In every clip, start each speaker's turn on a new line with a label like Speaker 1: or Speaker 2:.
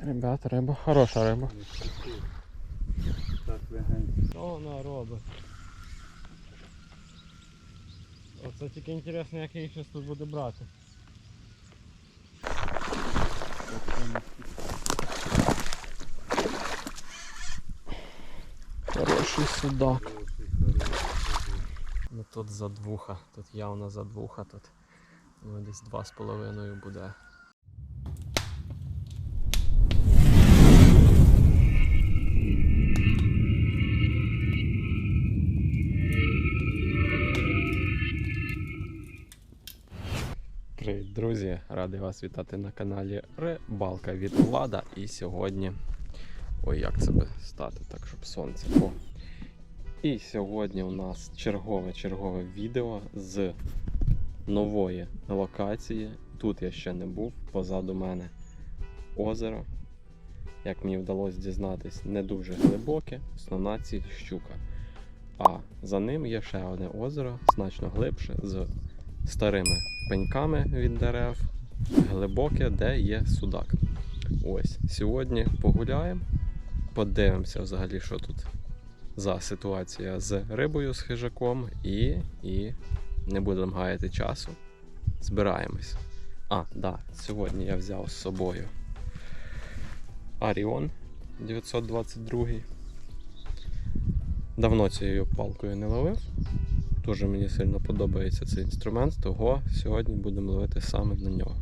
Speaker 1: Ребята, риба, хороша риба.
Speaker 2: Так легенько.
Speaker 1: Що вона робить? Оце тільки інтересно, як я їх зараз тут буду брати. Хороший судак. Ну тут задвуха, тут явно задвуха, тут ну, десь два з половиною буде. Привіт, друзі! Радий вас вітати на каналі Рибалка від Влада. І сьогодні. Ой, як це би стати так, щоб сонце. О, і сьогодні у нас чергове чергове відео з нової локації. Тут я ще не був, позаду мене озеро. Як мені вдалося дізнатись, не дуже глибоке, основна ціль щука. А за ним є ще одне озеро, значно глибше, з старими пеньками від дерев, глибоке, де є судак. Ось, сьогодні погуляємо, подивимося взагалі, що тут за ситуація з рибою, з хижаком і, і не будемо гаяти часу. Збираємось. А, да, сьогодні я взяв з собою Аріон 922. Давно цією палкою не ловив. Дуже мені сильно подобається цей інструмент, того сьогодні будемо ловити саме на нього.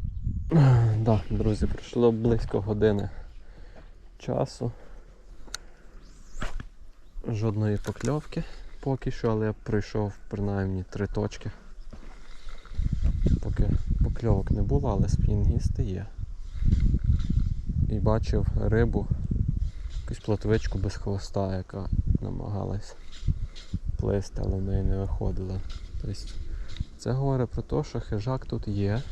Speaker 1: Так, друзі, пройшло близько години часу жодної покльовки поки що, але я пройшов принаймні три точки. Поки покльовок не було, але спінгісти є. І бачив рибу, якусь плотвичку без хвоста, яка намагалась плисти, але в неї не виходило. Тобто це говорить про те, що хижак тут є,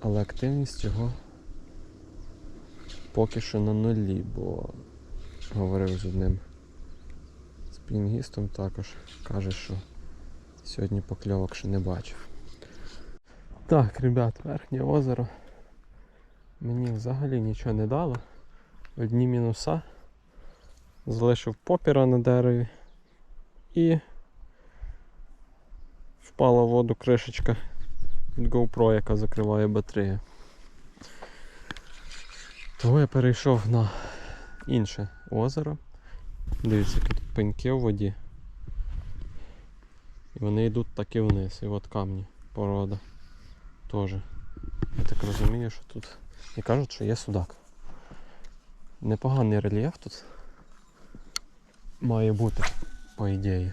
Speaker 1: але активність його поки що на нулі, бо говорив з одним спінгістом також. Каже, що сьогодні покльовок ще не бачив. Так, ребят, верхнє озеро мені взагалі нічого не дало. Одні мінуса. Залишив попіра на дереві і впала в воду кришечка від GoPro, яка закриває батарею. Того я перейшов на інше озеро. Дивіться, які тут пеньки в воді. І вони йдуть так і вниз. І от камні, порода. Теж. Я так розумію, що тут. І кажуть, що є судак. Непоганий рельєф тут має бути, по ідеї.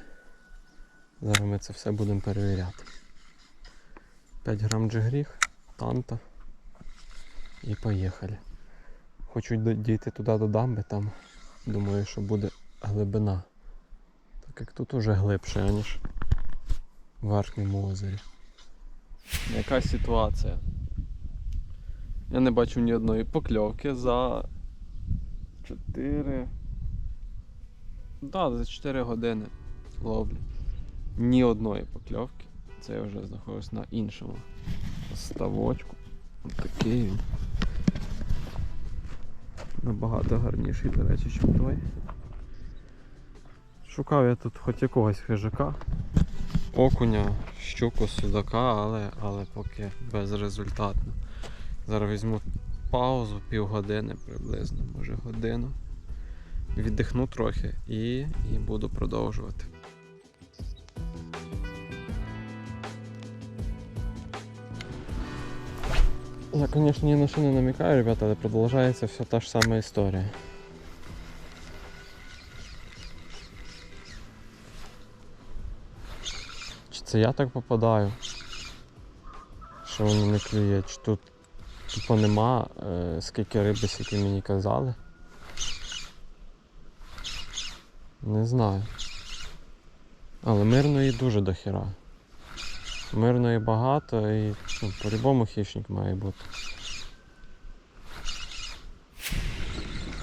Speaker 1: Зараз ми це все будемо перевіряти. 5 грам джигріх, танта. І поїхали. Хочу дійти туди до дамби, там думаю, що буде глибина. Так як тут уже глибше, аніж в верхньому озері. Яка ситуація? Я не бачу ні одної покльовки за 4. Да, за 4 години ловлі. Ні одної покльовки. Це я вже знаходжусь на іншому ставочку. Ось такий він. Набагато гарніший, до речі, ніж той. Шукав я тут хоч якогось хижака, окуня, щуку, судака, але, але поки безрезультатно. Зараз візьму паузу півгодини приблизно, може годину. Віддихну трохи і, і буду продовжувати. Я, конечно, ни на что не намекаю, ребята, але продолжается все та ж сама історія. Чи це я так попадаю? Що воно не клює? Чи тут тупо нема е, скільки риби, скільки мені казали? Не знаю. Але мирної дуже дохіра. Мирної багато і ну, по-любому хищник має бути.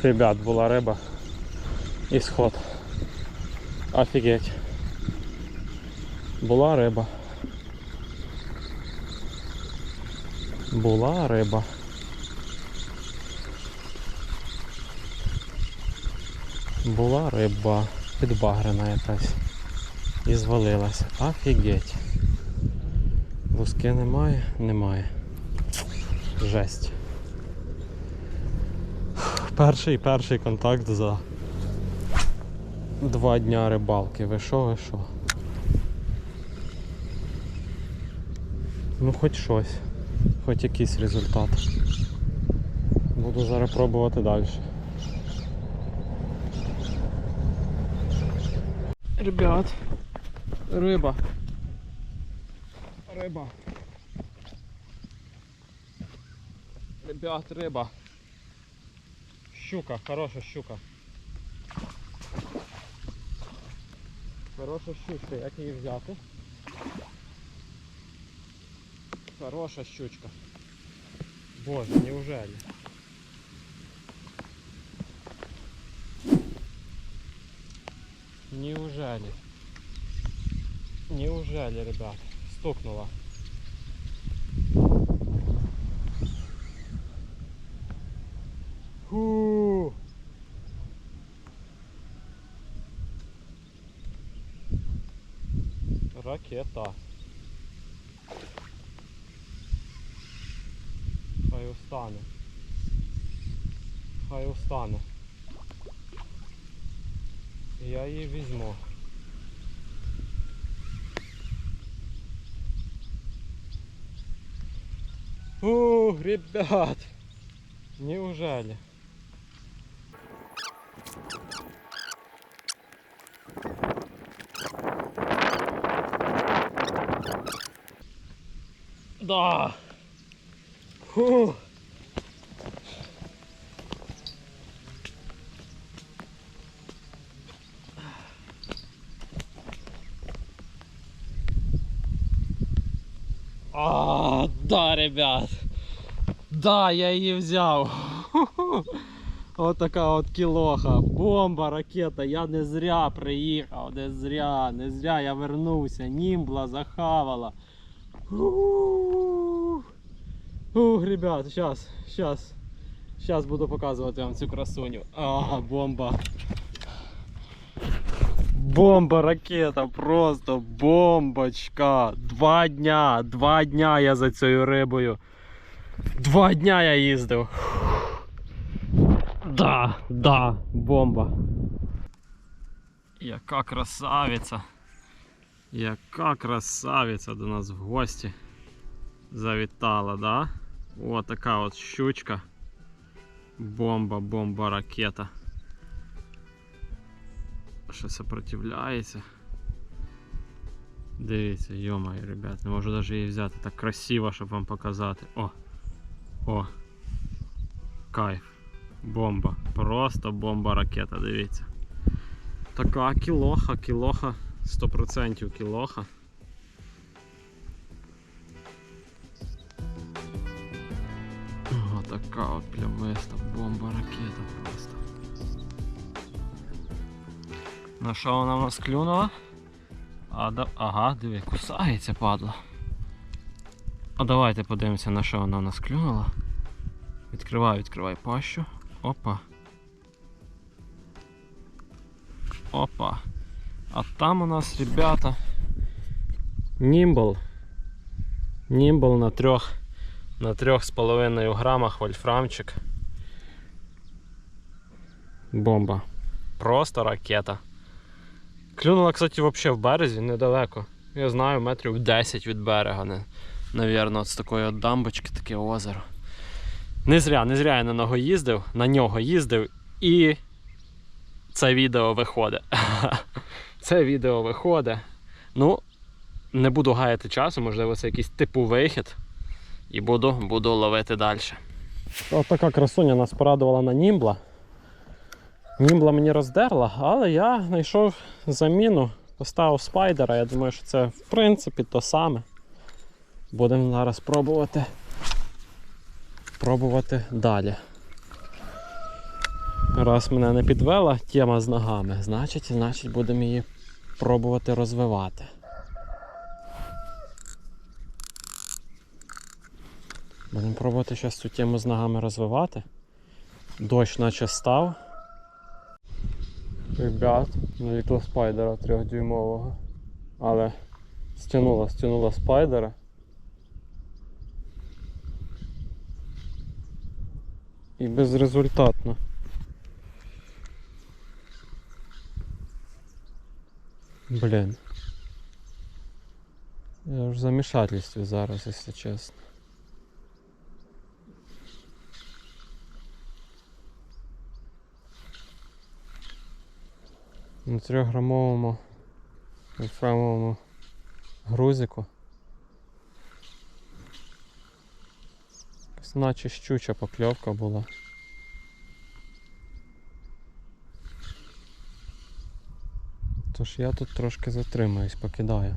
Speaker 1: Ребят, була риба. І сход. Офігеть. Була риба. Була риба. Була риба підбагрена якась. І звалилася. Офігеть. Луски немає? Немає. Жесть. Перший перший контакт за два дня рибалки. Ви що, ви що? Ну хоч щось. Хоч якийсь результат. Буду зараз пробувати далі. Ребят, риба. Риба. Ребят, риба. Щука, хороша щука. Хороша щучка, як її взяти? Хороша щучка. Боже, неужели? Неужели? Неужели, ребят? Стукнула. Фу. Ракета. Хай устане. Хай устане. Я її візьму. Ух, ребят! Неужели? Да! Фу! А, да, ребят. Да, я її взяв. От така от кілоха. Бомба, ракета. Я не зря приїхав, не зря, не зря я вернувся. Німбла захавала. Ух, ребят, сейчас, сейчас. Сейчас буду показувати вам цю красуню. А, бомба. Бомба, ракета, просто бомбочка. Два дня, два дня я за цією рибою. Два дня я їздив. Да, да, бомба. Яка красавиця. Яка красавиця до нас в гості завітала, да? О, така от щучка. Бомба, бомба, ракета. Ще сопротивляється. Дивіться, йомаю, ребят, не можу навіть її взяти так красиво, щоб вам показати. О! О! Кайф. Бомба. Просто бомба ракета, дивіться. Така кілоха, кілоха, 100% кілоха. О, така от плямиста бомба ракета просто. На що вона в нас клюнула? А, да... Ага, диви, кусається, падла. А давайте подивимося, на що вона в нас клюнула. Відкривай, відкривай пащу. Опа. Опа. А там у нас, ребята, німбл. Німбл на трьох на трьох з половиною грамах вольфрамчик. Бомба. Просто ракета. Клюнула, кстати, взагалі в березі недалеко. Я знаю, метрів 10 від берега. Не, Навірно, от з такої от дамбочки таке озеро. Не зря, не зря я на нього їздив, на нього їздив і це відео виходить. це відео виходить. Ну, не буду гаяти часу, можливо, це якийсь типу вихід. І буду, буду ловити далі. Ось така красуня нас порадувала на німбла. Німбла мені роздерла, але я знайшов заміну, поставив спайдера. Я думаю, що це в принципі то саме. Будемо зараз пробувати пробувати далі. Раз мене не підвела тема з ногами, значить, значить будемо її пробувати розвивати. Будемо пробувати зараз цю тему з ногами розвивати. Дощ наче став. Ребят, налітло спайдера трьохдюймового. Але стягнула, стягнула спайдера. І безрезультатно. Блін. Я в замішательстві зараз, якщо чесно. На трьохграмовому ефремовому грузику. Наче щуча покльовка була. Тож я тут трошки затримаюсь, покидаю.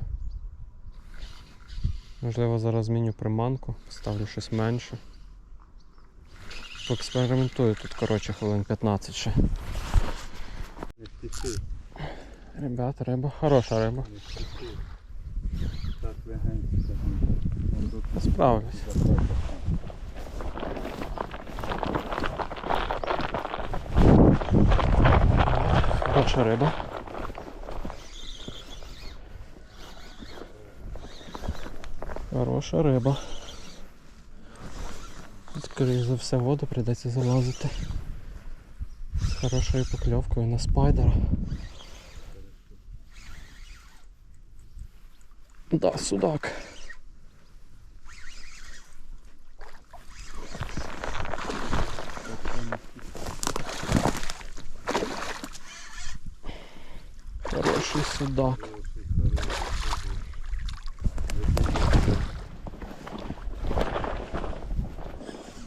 Speaker 1: Можливо, зараз зміню приманку, ставлю щось менше. Поекспериментую тут, коротше, хвилин 15 ще. Ребята, риба, хороша риба. Справлюсь. Хороша риба. Хороша риба. Скоріше за все воду прийдеться залазити. З хорошою покльовкою на спайдера. Да, судак. Хороший судак.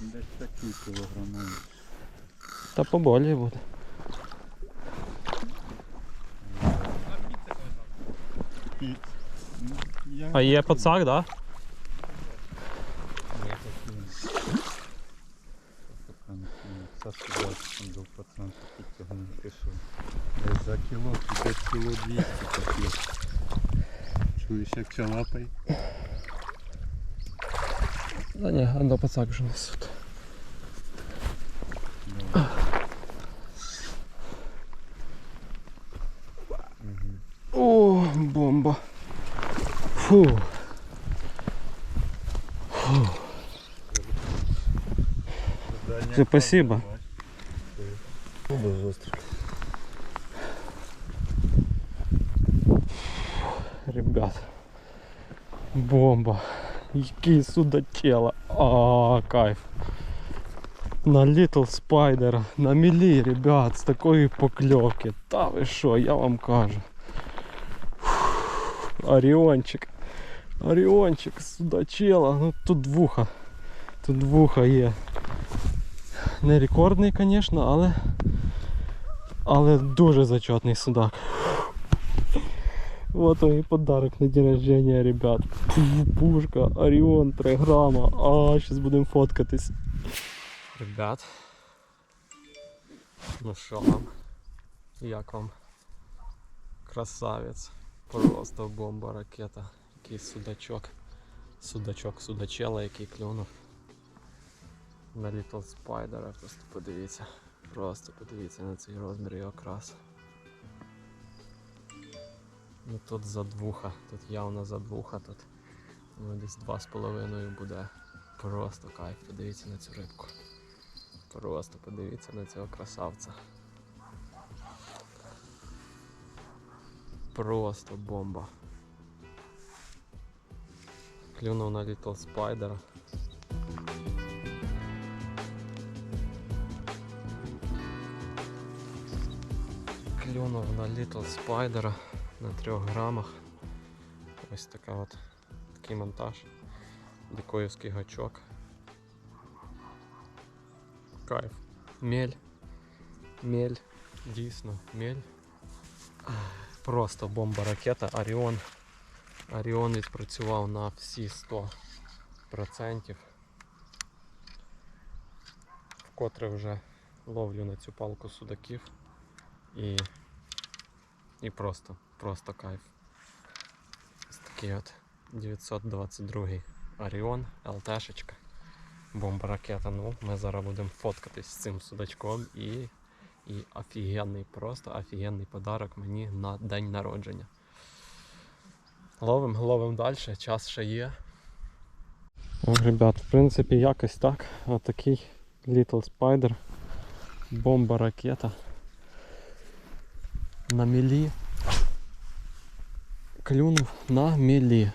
Speaker 2: Десь такі кілограмові.
Speaker 1: Та поболі буде.
Speaker 2: І- ну, я
Speaker 1: А є пацак.
Speaker 2: Пацан, пішов. Десь за кіло, десь кіло 200 такі. Чуєш, як чалапай?
Speaker 1: Да ні, а до пацак вже несуть. Фу.
Speaker 2: Задня
Speaker 1: Все, спасибо.
Speaker 2: камера, бачиш? Дуже жорстко.
Speaker 1: Ребят. Бомба. Який судачела. А, кайф. На Little Spider, на мілі, ребят, з такої покльовки. Та ви що, я вам кажу. Фух, Оріончик. Оріончик, судачела. Ну тут вуха. Тут вуха є. Не рекордний, звісно, але. Але дуже зачетний судак. Вот он и подарок на день рождения, ребят. Пушка, Орион, 3 грамма. А, сейчас будем фоткатись. Ребят. Ну що вам? Як вам? Красавець. Просто бомба ракета. Який судачок. Судачок, судачела, який клюнув. На Little Spider. Просто подивіться. Просто подивіться на цей розмір і окрас. Ну тут задвуха, тут явно задвуха, тут ну, десь два з половиною буде. Просто кайф, подивіться на цю рибку. Просто подивіться на цього красавця. Просто бомба. Клюнув на Little Spider. Клюнув на Little Spider на 3 грамах. Ось така от, такий монтаж. Дикоївський гачок. Кайф. Мель. Мель. Дійсно, мель. Просто бомба ракета. Оріон. Оріон відпрацював на всі 100%. Вкотре вже ловлю на цю палку судаків. І, і просто, просто кайф. Ось такий от 922 Оріон, ЛТшечка. бомба ракета. Ну, ми зараз будемо фоткатись з цим судачком і, і офігенний, просто офігенний подарок мені на день народження. Ловим, ловим далі, час ще є. О, ребят, в принципі, якось так. Отакий Little Spider. Бомба ракета. На мілі. Клюнув на мілі.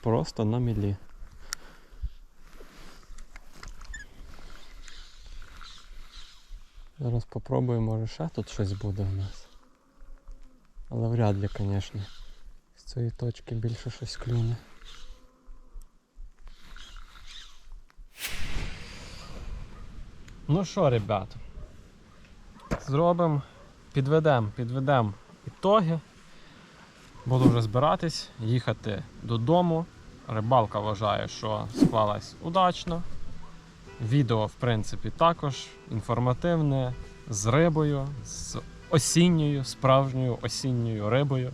Speaker 1: Просто на мілі. Зараз попробуємо, може ще тут щось буде у нас. Але вряд ли, звісно. З цієї точки більше щось клюне. Ну що, ребят, зробимо, підведемо, підведемо ітоги. Буду вже збиратись, їхати додому. Рибалка вважає, що склалась удачно. Відео, в принципі, також інформативне, з рибою, з осінньою, справжньою осінньою рибою.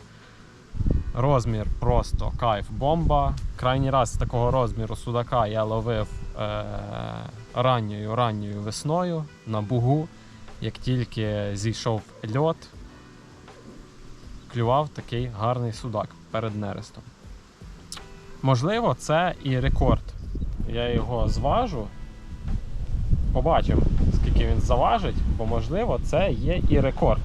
Speaker 1: Розмір просто кайф бомба. Крайній раз такого розміру судака я ловив е- ранньою ранньою весною на бугу. Як тільки зійшов льот, клював такий гарний судак перед нерестом. Можливо, це і рекорд. Я його зважу. Побачимо, скільки він заважить, бо можливо це є і рекорд.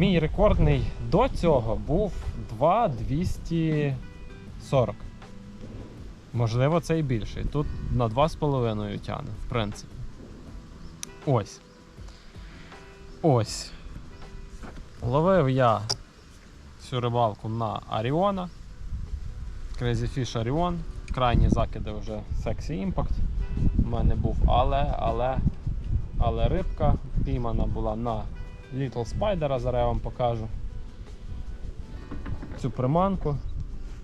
Speaker 1: Мій рекордний до цього був 2,240. Можливо, це і більший. Тут на 2,5 тягне, в принципі. Ось. Ось. Ловив я всю рибалку на Аріона. Crazy Fish Orion. Крайні закиди вже Sexy Impact у мене був, але, але, але рибка піймана була на Little Spider, зараз я вам покажу цю приманку,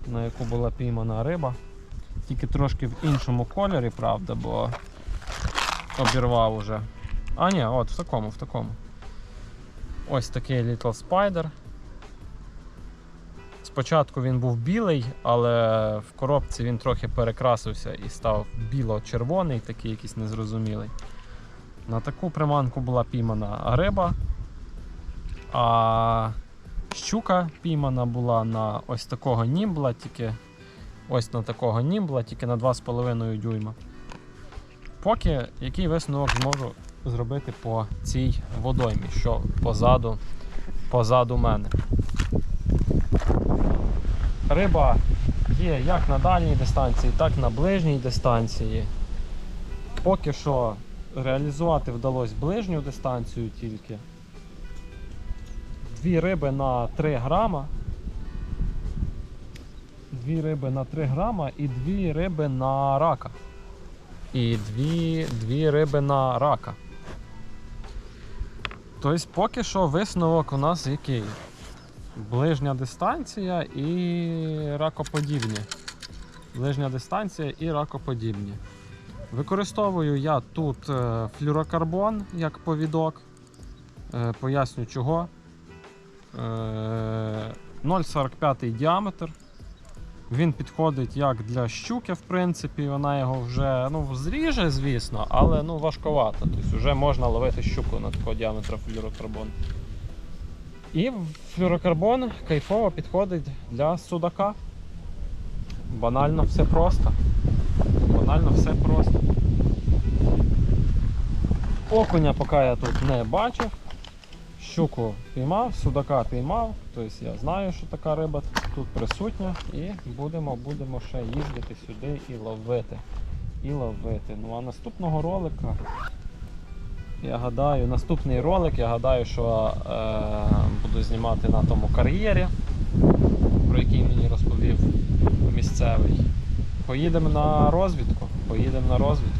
Speaker 1: на яку була піймана риба. Тільки трошки в іншому кольорі, правда, бо обірвав уже. А ні, от в такому, в такому. Ось такий Little Spider. Спочатку він був білий, але в коробці він трохи перекрасився і став біло-червоний, такий якийсь незрозумілий. На таку приманку була піймана риба, а щука піймана була на ось такого німбла, тільки ось на такого німбла, тільки на 2,5 дюйма. Поки який висновок зможу зробити по цій водоймі, що позаду, позаду мене. Риба є як на дальній дистанції, так і на ближній дистанції. Поки що реалізувати вдалося ближню дистанцію тільки. Дві риби на 3 грама. Дві риби на 3 грама і дві риби на рака. І дві, дві риби на рака. Тобто поки що висновок у нас який? Ближня дистанція і ракоподібні. Ближня дистанція і ракоподібні. Використовую я тут е, флюрокарбон як повідок. Е, Поясню чого. Е, 0,45 діаметр. Він підходить як для щуки, в принципі, вона його вже ну, зріже, звісно, але ну, важковато. Тобто вже можна ловити щуку на такого діаметра флюрокарбон. І флюрокарбон кайфово підходить для судака. Банально все просто. Банально все просто. Окуня поки я тут не бачив. Щуку піймав, судака піймав, тобто я знаю, що така риба тут присутня і будемо, будемо ще їздити сюди і ловити. І ловити. Ну а наступного ролика, я гадаю, наступний ролик, я гадаю, що е, буду знімати на тому кар'єрі, про який мені розповів місцевий. Поїдемо на розвідку. Поїдемо на розвідку.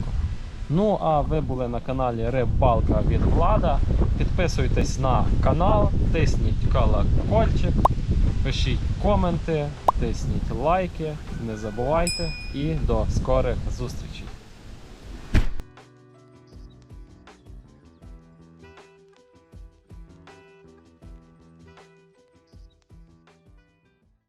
Speaker 1: Ну, а ви були на каналі Рибалка від Влада. Підписуйтесь на канал, тисніть колокольчик, пишіть коменти, тисніть лайки, не забувайте і до скорих зустрічей.